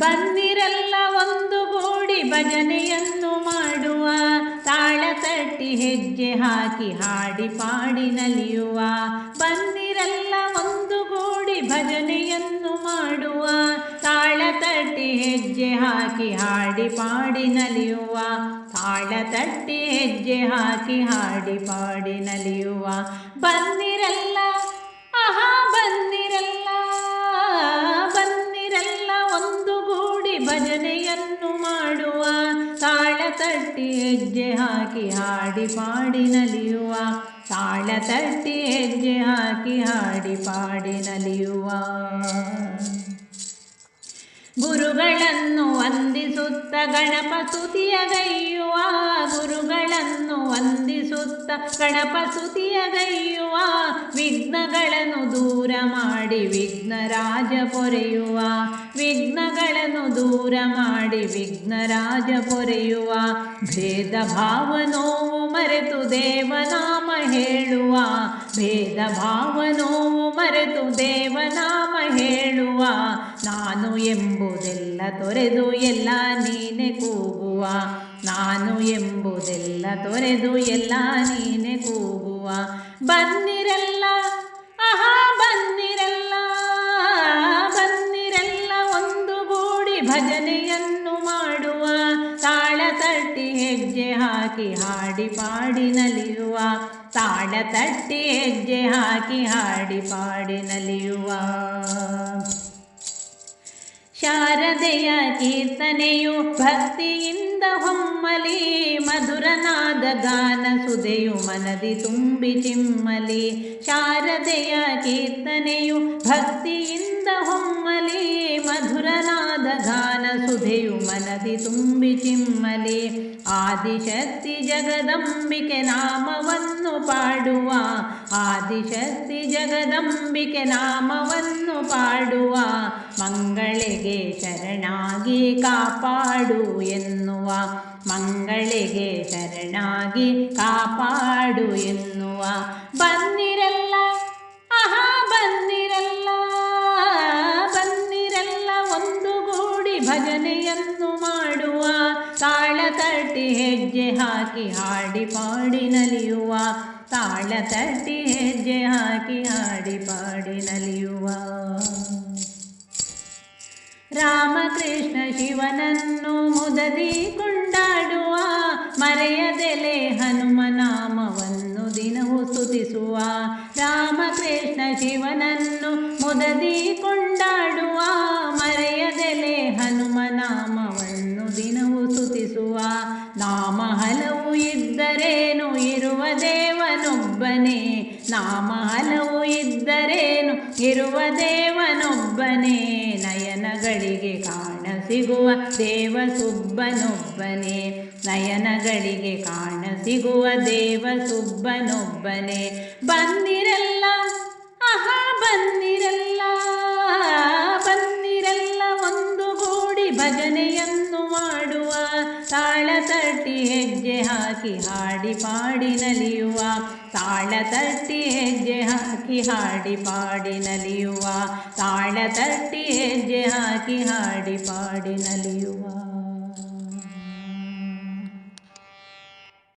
ಬನ್ನಿರೆಲ್ಲ ಒಂದು ಗೂಡಿ ಭಜನೆಯನ್ನು ಮಾಡುವ, ತಾಳ ತಟ್ಟಿ ಹೆಜ್ಜೆ ಹಾಕಿ ಹಾಡಿ ಪಾಡಿ ನಲಿಯುವ. ಬಂದಿರಲ್ಲ ಒಂದು ಗೂಡಿ ಭಜನೆಯನ್ನು ಮಾಡುವ, ತಾಳ ತಟ್ಟಿ ಹೆಜ್ಜೆ ಹಾಕಿ ಹಾಡಿ ಪಾಡಿ ನಲಿಯುವ. ತಾಳ ತಟ್ಟಿ ಹೆಜ್ಜೆ ಹಾಕಿ ಹಾಡಿ ಪಾಡಿ ನಲಿಯುವ. ಬಂದಿರಲ್ಲ, ಆಹಾ ಬನ್ನಿರಲ್ಲ ತಟ್ಟಿ ಹೆಜ್ಜೆ ಹಾಕಿ ಹಾಡಿ ಪಾಡಿ ನಲಿಯುವ. ತಾಳ ತಟ್ಟಿ ಹೆಜ್ಜೆ ಹಾಕಿ ಹಾಡಿ ಪಾಡಿ ನಲಿಯುವ. ಗುರುಗಳನ್ನು ವಂದಿಸುತ್ತ ಗಣಪ ಸ್ತುತಿಯ ಗೈಯುವ. ಗುರುಗಳನ್ನು ವಂದಿಸುತ್ತ ಗಣಪ ಸುತಿಯ ಗೈಯುವ, ವಿಘ್ನಗಳನ್ನು ದೂರ ಮಾಡಿ ವಿಘ್ನರಾಜ ಪೊರೆಯುವ, ವಿಘ್ನಗಳನ್ನು ದೂರ ಮಾಡಿ ವಿಘ್ನರಾಜ ಪೊರೆಯುವ. ಭೇದ ಭಾವ ನೋವು ಮರೆತು ದೇವನಾಮ ಹೇಳುವ, ಭೇದ ಭಾವ ನೋವು ಮರೆತು ದೇವನಾಮ ಹೇಳುವ. ನಾನು ಎಂಬುದೆಲ್ಲ ತೊರೆದು ಎಲ್ಲ ನೀನೆ ಕೂಗುವ. ನಾನು ಎಂಬುದೆಲ್ಲ ತೊರೆದು ಎಲ್ಲ ನೀನೆ ಕೂಗುವ. ಬನ್ನಿರಲ್ಲ, ಆಹಾ, ಬನ್ನಿರಲ್ಲ ಬನ್ನಿರಲ್ಲ ಒಂದು ಗೂಡಿ ಭಜನೆಯನ್ನು ಮಾಡುವ. ತಾಳ ತಟ್ಟಿ ಹೆಜ್ಜೆ ಹಾಕಿ ಹಾಡಿ ಪಾಡಿ ನಲಿಯುವ. ತಾಳ ತಟ್ಟಿ ಹೆಜ್ಜೆ ಹಾಕಿ ಹಾಡಿ ಪಾಡಿ ನಲಿಯುವ. ಶಾರದೆಯ ಕೀರ್ತನೆಯು ಭಕ್ತಿಯಿಂದ ಹೊಮ್ಮಲಿ ಮಧುರನಾದ ಗಾನ ಸುದೆಯು ಮನದಿ ತುಂಬಿ ಚಿಮ್ಮಲಿ. ಶಾರದೆಯ ಕೀರ್ತನೆಯು ಭಕ್ತಿಯಿಂದ ಹೊಮ್ಮಲಿ ಸುಧೆಯು ಮನದಿ ತುಂಬಿ ಚಿಮ್ಮಲಿ. ಆದಿಶಕ್ತಿ ಜಗದಂಬಿಕೆ ನಾಮವನ್ನು ಪಾಡುವ. ಆದಿಶಕ್ತಿ ಜಗದಂಬಿಕೆ ನಾಮವನ್ನು ಪಾಡುವ. ಮಂಗಳಿಗೆ ಶರಣಾಗಿ ಕಾಪಾಡು ಎನ್ನುವ. ಮಂಗಳಿಗೆ ಶರಣಾಗಿ ಕಾಪಾಡು ಎನ್ನುವ. ತಟ್ಟಿ ಹೆಜ್ಜೆ ಹಾಕಿ ಹಾಡಿ ಪಾಡಿ ನಲಿಯುವ. ತಾಳ ತಟ್ಟಿ ಹೆಜ್ಜೆ ಹಾಕಿ ಹಾಡಿ ಪಾಡಿ ನಲಿಯುವ. ರಾಮಕೃಷ್ಣ ಶಿವನನ್ನು ಮುದದಿ ಕೊಂಡಾಡುವ. ಮರೆಯದೆಲೆ ಹನುಮನಾಮವನ್ನು ದಿನವೂ ಸ್ತುತಿಸುವ. ರಾಮಕೃಷ್ಣ ಶಿವನನ್ನು ಮುದದಿ ಕೊಂಡಾಡುವ. ಮರೆಯದೆಲೆ ಹನುಮ ದಿನವೂ ಸ್ತುತಿಸುವ ನಾಮ ಹಲವು ಇದ್ದರೇನು ಇರುವ ದೇವನೊಬ್ಬನೇ? ನಾಮ ಹಲವು ಇದ್ದರೇನು ಇರುವ ದೇವನೊಬ್ಬನೇ? ನಯನಗಳಿಗೆ ಕಾಣ ಸಿಗುವ ದೇವ ಸುಬ್ಬನೊಬ್ಬನೇ ನಯನಗಳಿಗೆ ಕಾಣ ಸಿಗುವ ದೇವ ಸುಬ್ಬನೊಬ್ಬನೇ ಬಂದಿರಲ್ಲ, ಆಹಾ, ಬಂದಿರಲ್ಲ ಬಂದಿರಲ್ಲ, ಒಂದು ಗೂಡಿ ಭಜನೆಯನ್ನು ತಾಳ ತಟ್ಟಿ ಹೆಜ್ಜೆ ಹಾಕಿ ಹಾಡಿ ಪಾಡಿ ನಲಿಯುವ. ತಾಳ ತಟ್ಟಿ ಹೆಜ್ಜೆ ಹಾಕಿ ಹಾಡಿ ಪಾಡಿ ನಲಿಯುವ. ತಾಳ ತಟ್ಟಿ ಹೆಜ್ಜೆ ಹಾಕಿ ಹಾಡಿ ಪಾಡಿ ನಲಿಯುವ.